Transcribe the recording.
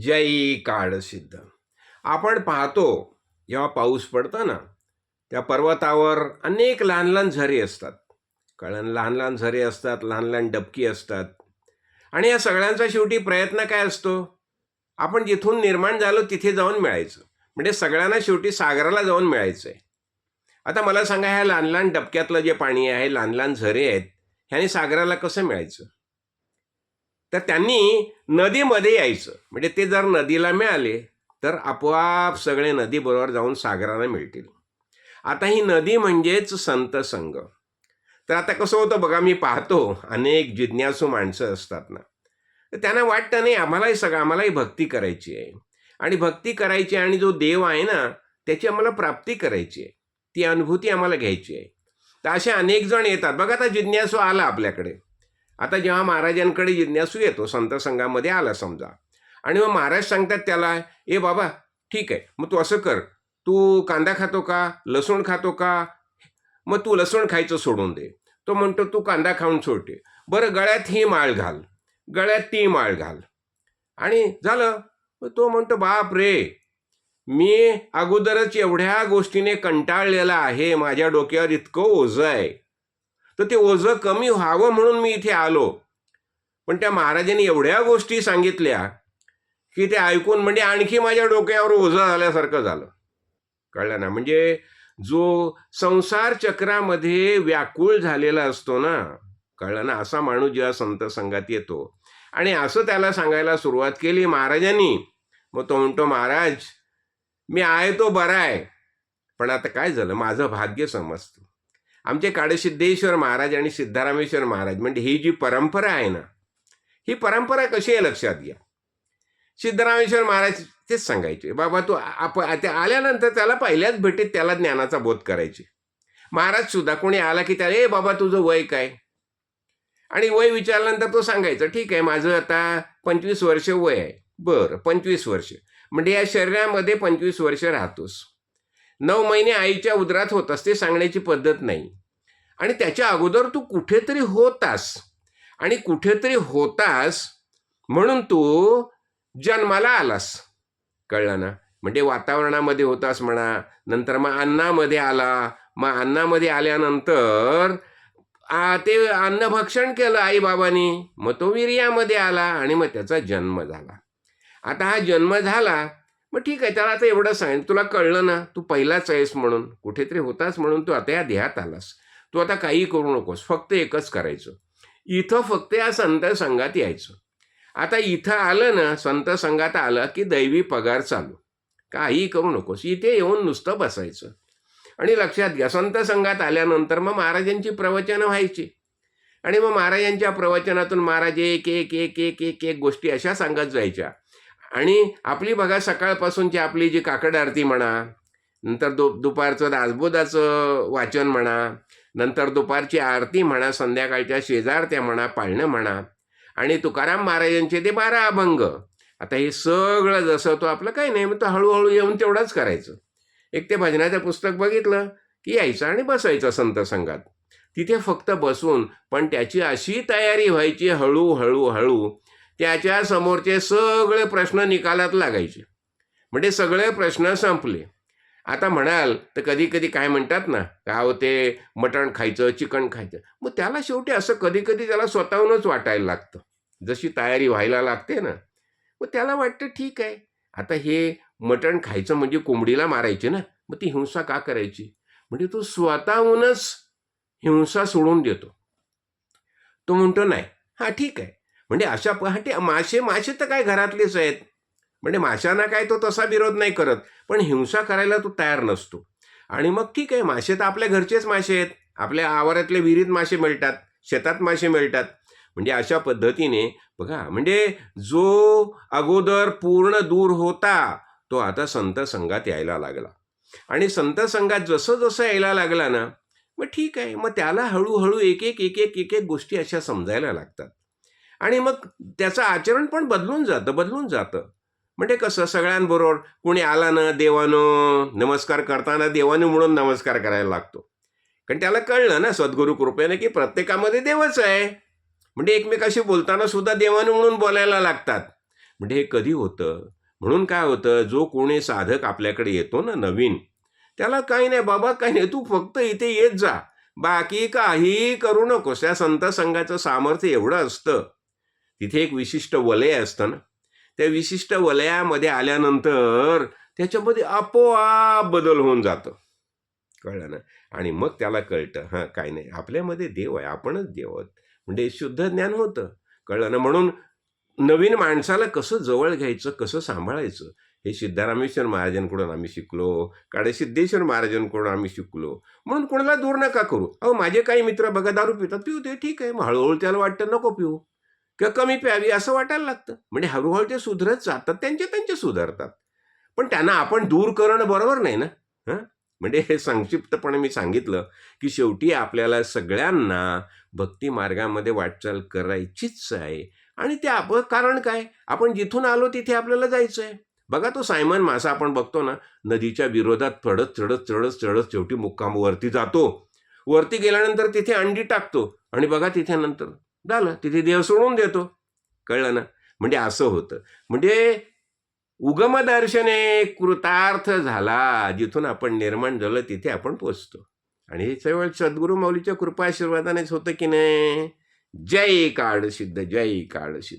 जय काळसिद्ध आपण पाहतो जेव्हा पाऊस पडतो ना त्या पर्वतावर अनेक लहान लहान झरे असतात. कळण लहान लहान झरे असतात लहान लहान डबकी असतात. आणि या सगळ्यांचा शेवटी प्रयत्न काय असतो? आपण जिथून निर्माण झालो तिथे जाऊन मिळायचं. म्हणजे सगळ्यांना शेवटी सागराला जाऊन मिळायचं आहे आता मला सांगा ह्या लहान लहान डबक्यातलं जे पाणी आहे लहान लहान झरे आहेत ह्याने सागराला कसं मिळायचं? तर त्यांनी नदीमध्ये यायचं. म्हणजे ते जर नदीला मिळाले तर आपोआप सगळे नदीबरोबर जाऊन सागराला मिळतील. आता ही नदी म्हणजेच संत संघ. तर आता कसं होतं बघा मी पाहतो अनेक जिज्ञासू माणसं असतात ना. तर त्यांना वाटतं नाही आम्हालाही सगळं आम्हालाही भक्ती करायची आहे. आणि भक्ती करायची आणि जो देव आहे ना त्याची आम्हाला प्राप्ती करायची आहे. ती अनुभूती आम्हाला घ्यायची आहे. तर असे अनेक जण येतात. बघा आता जिज्ञासू आला आपल्याकडे. आता जेव्हा महाराजांकडे जिज्ञासू येतो संत संघामध्ये आला समजा. आणि मग महाराज सांगतात त्याला ए बाबा ठीक आहे मग तू असं कर. तू कांदा खातो का? लसूण खातो का? मग तू लसूण खायचं सोडून दे. तो म्हणतो तू कांदा खाऊन सोडते बरं गळ्यात ही माळ घाल. गळ्यात ती माळ घाल. आणि झालं. मग तो म्हणतो बाप रे! मी अगोदरच एवढ्या गोष्टीने कंटाळलेला आहे. माझ्या डोक्यावर इतकं ओझं आहे. तर ते ओझं कमी व्हावं म्हणून मी इथे आलो. पण त्या महाराजांनी एवढ्या गोष्टी सांगितल्या की ते ऐकून म्हणजे आणखी माझ्या डोक्यावर ओझं झाल्यासारखं झालं. कळलं ना? म्हणजे जो संसार चक्रामध्ये व्याकुळ झालेला असतो ना? कळलं ना? असा माणूस जेव्हा संत संघात येतो. आणि असं त्याला सांगायला सुरुवात केली महाराजांनी. मग तो म्हणतो महाराज मी आहे तो बरा आहे. पण आता काय झालं? माझं भाग्य समजतं. आमचे काडसिद्धेश्वर महाराज आणि सिद्धारामेश्वर महाराज म्हणजे ही जी परंपरा आहे ना ही परंपरा कशी आहे लक्षात घ्या. सिद्धरामेश्वर महाराज तेच सांगायचे बाबा तू आप ते आल्यानंतर त्याला पहिल्याच भेटीत त्याला ज्ञानाचा बोध करायचे. महाराज सुद्धा कोणी आला की त्याला ए बाबा तुझं वय काय? आणि वय विचारल्यानंतर तो सांगायचं ठीक आहे माझं आता पंचवीस वर्ष वय आहे. बरं पंचवीस वर्ष. म्हणजे या शरीरामध्ये पंचवीस वर्ष राहतोस. नऊ महिने आईच्या उदरात होतास ते सांगण्याची पद्धत नाही. आणि त्याच्या अगोदर तू कुठेतरी होतास. आणि कुठेतरी होतास म्हणून तू जन्माला आलास. कळलं ना? म्हणजे वातावरणामध्ये होतास म्हणा नंतर मग अन्नामध्ये आला. मग अन्नामध्ये आल्यानंतर आ, ते अन्नभक्षण केलं केलं आईबाबांनी. मग तो वीर्यामध्ये आला आणि मग त्याचा जन्म झाला. आता हा जन्म झाला मग ठीक आहे त्याला आता एवढं सांग. तुला कळलं ना तू पहिलाच आहेस म्हणून. कुठेतरी होतास म्हणून तू आता या ध्यात आलास. तू आता काही करू नकोस फक्त एकच करायचं. इथं फक्त या संत संघात यायचं. आता इथं आलं ना संत संघात आलं की दैवी पगार चालू. काही करू नकोस. इथे येऊन नुसतं बसायचं. आणि लक्षात घ्या संत संघात आल्यानंतर मग महाराजांची प्रवचनं व्हायची. आणि मग महाराजांच्या प्रवचनातून महाराज एक एक एक एक एक एक गोष्टी अशा सांगत जायच्या. आणि आपली बघा सकाळपासूनची आपली जी काकड आरती म्हणा नंतर दु दुपारचं दासबोधाचं वाचन म्हणा नंतर दुपारची आरती म्हणा संध्याकाळच्या शेजारत्या म्हणा पाळणं म्हणा आणि तुकाराम महाराजांचे ते बारा अभंग. आता हे सगळं जसं तो आपलं काही नाही मग तो हळूहळू येऊन तेवढाच करायचं. एक ते भजनाचं पुस्तक बघितलं की यायचं आणि बसायचं संत संघात. तिथे फक्त बसून पण त्याची अशी तयारी व्हायची हळूहळू हळू. त्याच्या समोरचे सगळे प्रश्न निकालात लागायचे. म्हणजे सगळे प्रश्न संपले. आता म्हणाल तर कधी कधी काय म्हणतात ना का हो ते मटण खायचं चिकन खायचं. मग त्याला शेवटी असं कधी कधी त्याला स्वतःहूनच वाटायला लागतं. जशी तयारी व्हायला लागते ना मग त्याला वाटतं ठीक आहे. आता हे मटण खायचं म्हणजे कोंबडीला मारायची ना मग ती हिंसा का करायची? म्हणजे तो स्वतःहूनच हिंसा सोडून देतो. तो म्हणतो नाही हा ठीक आहे. म्हणजे अशा पहाटे मासे मासे तर काय घरातलेच आहेत. म्हणजे माशांना काय तो तसा विरोध नाही करत. पण हिंसा करायला तो तयार नसतो. आणि मग ठीक आहे मासे तर आपल्या घरचेच मासे आहेत. आपल्या आवारातले विहिरीत मासे मिळतात शेतात मासे मिळतात. म्हणजे अशा पद्धतीने बघा म्हणजे जो अगोदर पूर्ण दूर होता तो आता संत संघात यायला लागला. आणि संत संघात जसं जसं यायला लागला ना मग ठीक आहे मग त्याला हळूहळू एक एक एक एक एक एक गोष्टी अशा समजायला लागतात. आणि मग त्याचं आचरण पण बदलून जातं बदलून जातं. म्हणजे कसं सगळ्यांबरोबर कोणी आला ना देवानं नमस्कार करताना देवानं म्हणून नमस्कार करायला लागतो. कारण त्याला कळलं ना सद्गुरू कृपेने की प्रत्येकामध्ये देवच आहे. म्हणजे एकमेकाशी बोलताना सुद्धा देवानं म्हणून बोलायला लागतात. म्हणजे हे कधी होतं? म्हणून काय होतं? जो कोणी साधक आपल्याकडे येतो ना नवीन त्याला काही नाही बाबा काही नाही तू फक्त इथे येत जा. बाकी काही करू नकोस. त्या संत संघाचं सामर्थ्य एवढं असतं. तिथे एक विशिष्ट वलय असतं ना. त्या विशिष्ट वलयामध्ये आल्यानंतर त्याच्यामध्ये आपोआप बदल होऊन जातं. कळलं ना? आणि मग त्याला कळतं हां काय नाही. आपल्यामध्ये देव आहे आपणच देव आहोत. म्हणजे शुद्ध ज्ञान होतं. कळलं ना? म्हणून नवीन माणसाला कसं जवळ घ्यायचं कसं सांभाळायचं? हे सिद्धारामेश्वर महाराजांकडून आम्ही शिकलो. काळेसिद्धेश्वर महाराजांकडून आम्ही शिकलो. म्हणून कोणाला दूर नका करू. अहो माझे काही मित्र बघा दारू पितात पिऊ ते ठीक आहे. मग हळूहळू त्याला वाटतं नको पिऊ. किंवा कमी प्यावी असं वाटायला लागतं. म्हणजे हळूहळू ते सुधरत जातात त्यांचे त्यांचे सुधारतात. पण त्यांना आपण दूर करणं बरोबर नाही ना? हां? म्हणजे हे संक्षिप्तपणे मी सांगितलं की शेवटी आपल्याला सगळ्यांना भक्ती मार्गामध्ये वाटचाल करायचीच आहे. आणि ते आप कारण काय? आपण जिथून आलो तिथे आपल्याला जायचं आहे. बघा तो सायमन मासा आपण बघतो ना नदीच्या विरोधात चढत चढत चढत चढत शेवटी मुक्काम वरती जातो. वरती गेल्यानंतर तिथे अंडी टाकतो. आणि बघा तिथे नंतर झालं. तिथे देव सोडून देतो. कळलं ना? म्हणजे असं होतं. म्हणजे उगमदर्शने कृतार्थ झाला जिथून आपण निर्माण झालं तिथे आपण पोचतो. आणि हे केवळ सद्गुरू मौलीच्या कृपा आशीर्वादानेच होतं की नाही? जय काळ सिद्ध जय काळ सिद्ध